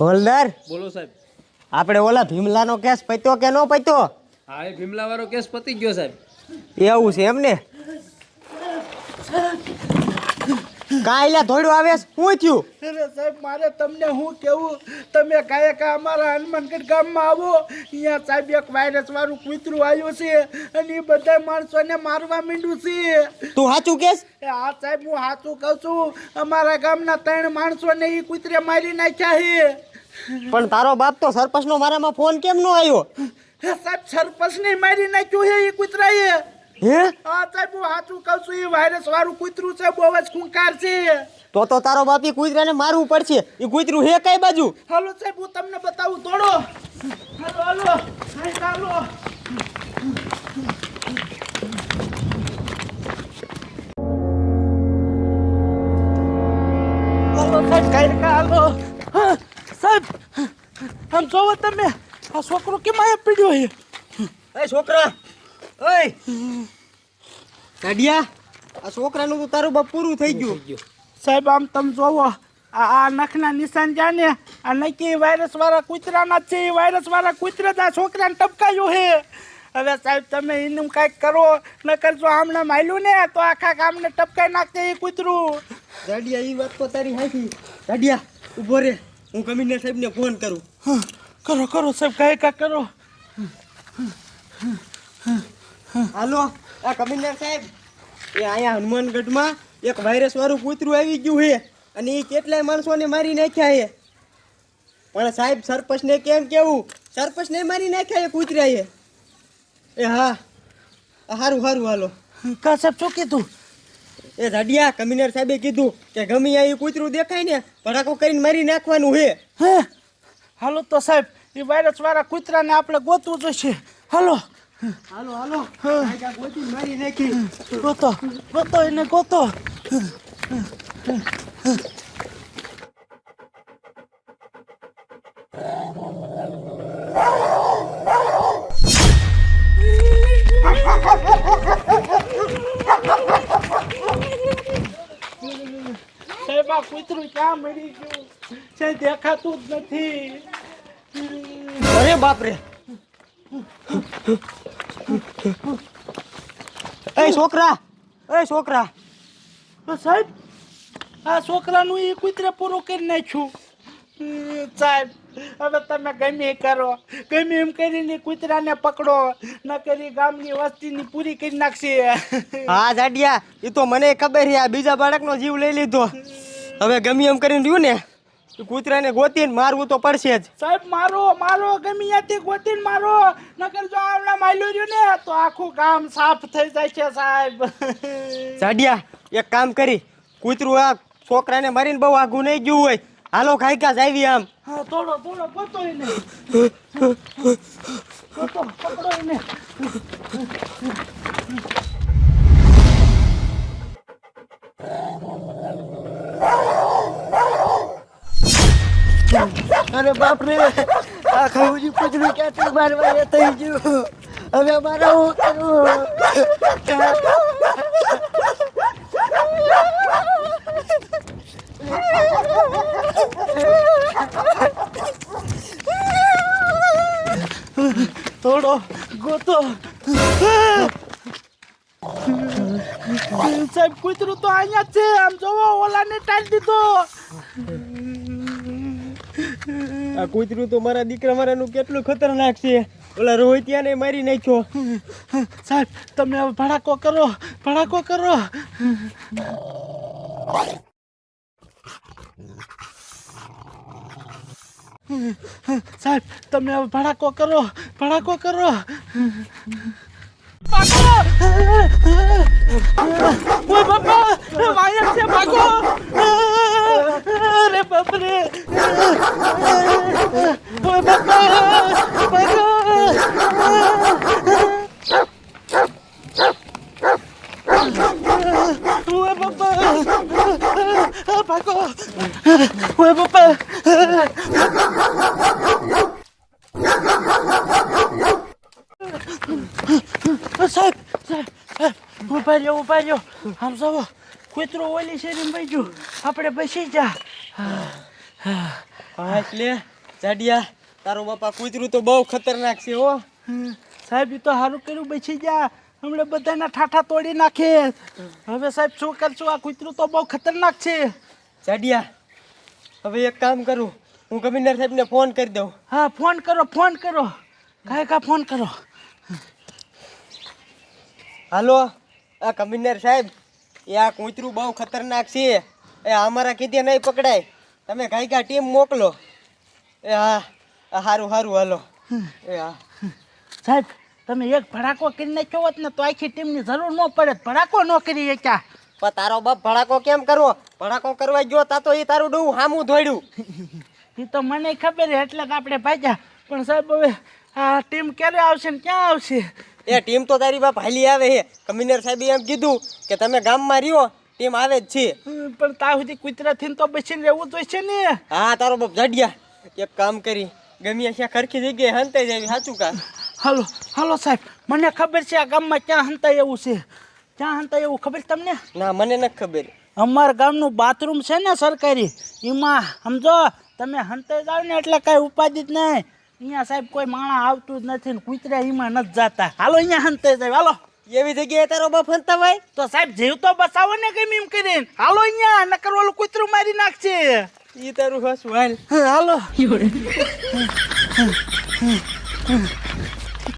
હોલદાર? બોલો સાહેબ. આપણે ઓલા ભીમલાનો કેસ પત્યો કે નો પત્યો હા એ ભીમલા વાળો કેસ પતી ગયો સાહેબ. એવું છે એમને? કાયલા ધોડું આવે? શું થયું? અરે સાહેબ મારે તમને હું કેવું? તમે કાંઈ કા અમારા હનુમાનગઢ ગામમાં આવો? અહીંયા સાહેબ એક વાયરસ વાળું કૂતરું આવ્યું છે અને એ બધા માણસોને મારવા માંડ્યું છે. તું સાચું કેસ હા સાહેબ હું સાચું કહું છું. અમારા ગામના ત્રણ માણસોને એ કૂતરે મારી નાખ્યા છે. પણ તારો બાપ તો સરપંચ નો મારામાં ફોન કેમ નો આવ્યો સાહેબ સરપંચ ને મારી નાખ્યું હે એ કૂતરાએ? હે? હા સાહેબ હું સાચું કહું છું એ વાયરસ વાળું કૂતરું છે બહુ જ ખૂંકાર છે. તો તો તારો બાપ કુતરા કૂતરાને મારવું પડશે. એ કૂતરું હે કઈ બાજુ? હાલો સાહેબ હું તમને બતાવું દોડો. હાલો હાલો હાલો. હાલો સાહેબ કઈ હાલો. સાહેબ આમ જોવો તમે આ છોકરો કેમ આયા પીડ્યો છે? એ છોકરા ઓય. કાઢિયા? આ છોકરાનું તો તારું બાપ પૂરું થઈ ગયું. સાહેબ આમ તમે જોવો આ આ નખના નિશાન જાને આ નક્કી વાયરસ વાળા કૂતરાના છે એ વાયરસ વાળા કૂતરા આ છોકરાને ટપકાયું છે. હવે સાહેબ તમે એનું કાંઈક કરો ન કરજો આમને માયલું ને તો આખા ગામને ટપકાઈ નાખશે એ કૂતરું. દાડિયા એ વાત તો તારી હાથી દાડિયા ઊભો રે. હું કમિશનર સાહેબને ફોન કરું. કરો કરો સાહેબ કાંઈ કા કરો. હાલો આ કમિશનર સાહેબ એ અહીંયા હનુમાનગઢમાં એક વાયરસ વાળું કૂતરું આવી ગયું છે અને એ કેટલાય માણસોને મારી નાખ્યા છે. પણ સાહેબ સરપંચને કેમ કેવું? સરપંચને મારી નાખ્યા એ કૂતરા એ હા સારું સારું હાલો. કા સાહેબ શું કીધું? એ જાડિયા કમિશનર સાહેબે કીધું કે ગમે આ કૂતરું દેખાય ને ભડાકો કરીને મારી નાખવાનું હે. હાલો તો સાહેબ એ વાયરસ વાળા કૂતરાને આપણે ગોતવું જોઈશે. હાલો. હાલો હાલો. ગોતી મારી નાખી. ગોતો ગોતો એને ગોતો. કૂતરું ક્યાં મરી ગયું? સાહેબ દેખાતું જ નથી. અરે બાપ રે એ છોકરા એ છોકરા. સાહેબ આ છોકરાનું એ કૂતરે પૂરું કરી નાખ્યું. સાહેબ હવે તમે ગમે કરો. ગમે એમ કરીને કૂતરાને પકડો. ન કરી ગામની વસ્તીની પૂરી કરી નાખશે. હા જાડિયા એ તો મને ખબર છે આ બીજા બાળકનો જીવ લઈ લીધો. હવે ગમે એમ કરીને રહ્યું ને કૂતરાને ગોતીને મારવું તો પડશે જ. સાહેબ મારો મારો ગમે ત્યાંથી ગોતીને મારો. નકર જો આવડા માયલું રહ્યું ને તો આખું ગામ સાફ થઈ જાય છે સાહેબ. જાડિયા એક કામ કરી. કૂતરું આ છોકરાને મારીને બહુ આઘું નહીં ગયું હોય. હાલો ખાઈકા જાવી આમ. હા થોડો થોડો પોતો એને. પોતો પકડો એને. અરે બાપ રે. આ ખાવું કૂતરું ક્યાંથી મારવા થઈ ગયું? હવે મારે હું કરું થોડો ગોતો. સાહેબ, કૂતરું તો અહીંયા છે. આમ જોવો, ઓલાને ટાળી દીધો. આ કૂતરું તો મારા દીકરા મારાનું કેટલું ખતરનાક છે. ઓલા રોહિતિયાને મારી નાખ્યો. સાહેબ, તમે ભડાકો કરો ભડાકો કરો. સાહેબ, તમે ભડાકો કરો ભડાકો કરો. ઓય બાપા વાયર છે ભાગો અરે બાપ રે ઓય બાપા ભાગો ઓય બાપા ભાગો ઓય બાપા સાહેબ સાહેબ સાહેબ ઊભા રહ્યો ઊભા હા એટલે જાડિયા તારો બાપા કૂતરું તો બહુ ખતરનાક છે હો. સાહેબ એ તો સારું કર્યું બેસી જા. હમણાં બધાના ઠાઠા તોડી નાખે. હવે સાહેબ શું કરશું? આ કૂતરું તો બહુ ખતરનાક છે. જાડિયા હવે એક કામ કરું. હું કમિશનર સાહેબને ફોન કરી દઉં. હા ફોન કરો ફોન કરો. કાંઈ કા ફોન કરો. હાલો આ કમિશનર સાહેબ એ આ કૂતરું બહુ ખતરનાક છે. એ અમારા કીધે નહીં પકડાય. તમે કાંઈ કા ટીમ મોકલો. એ હા સારું સારું હાલો. એ હા. સાહેબ તમે એક ભડાકો કરી નાખ્યો હોત ને તો આખી ટીમની જરૂર ન પડે ભડાકો ન કરી શક્યા. પણ તારો બાપ ભડાકો કેમ કરવો? ભડાકો કરવા ગયો તા તો એ તારું ડું હામું ધોડ્યું એ તો મને ખબર એટલે તો આપણે ભાગ્યા. પણ સાહેબ હવે આ ટીમ ક્યારે આવશે ને ક્યાં આવશે? એ ટીમ તો તારી બાપ હાલી આવે છે. કમિશનર સાહેબે એમ કીધું કે તમે ગામમાં રહ્યો ટીમ આવે જ છે. પણ ત્યાં સુધી કૂતરાથી તો બેસીને રહેવું છે ને. હા તારો બાપ જાડિયા. એક કામ કરી ગમી ત્યાં ખરખી જગ્યાએ હંતાઈ જાય સાચું કા? હાલો હાલો સાહેબ મને ખબર છે આ ગામમાં ક્યાં હંતાય એવું છે. ક્યાં હંતાય એવું ખબર તમને? ના મને નથી ખબર. અમારા ગામનું બાથરૂમ છે ને સરકારી એમાં સમજો તમે હંતાઈ જાવ ને એટલે કાંઈ ઉપાધિ જ નહીં. અહીંયા સાહેબ કોઈ માણસ આવતું જ નથી ને કૂતરા એમાં નથી જતા. હાલો અહીંયા હંતાઈ જાય હાલો. એવી જગ્યાએ તારો બાપ હંતા ભાઈ તો સાહેબ જીવ તો બચાવો ને કેમ એમ કરીને હાલો અહીંયા નકર ઓલું કૂતરું મારી નાખશે. ઈ તારું હસું હાલ. હાલો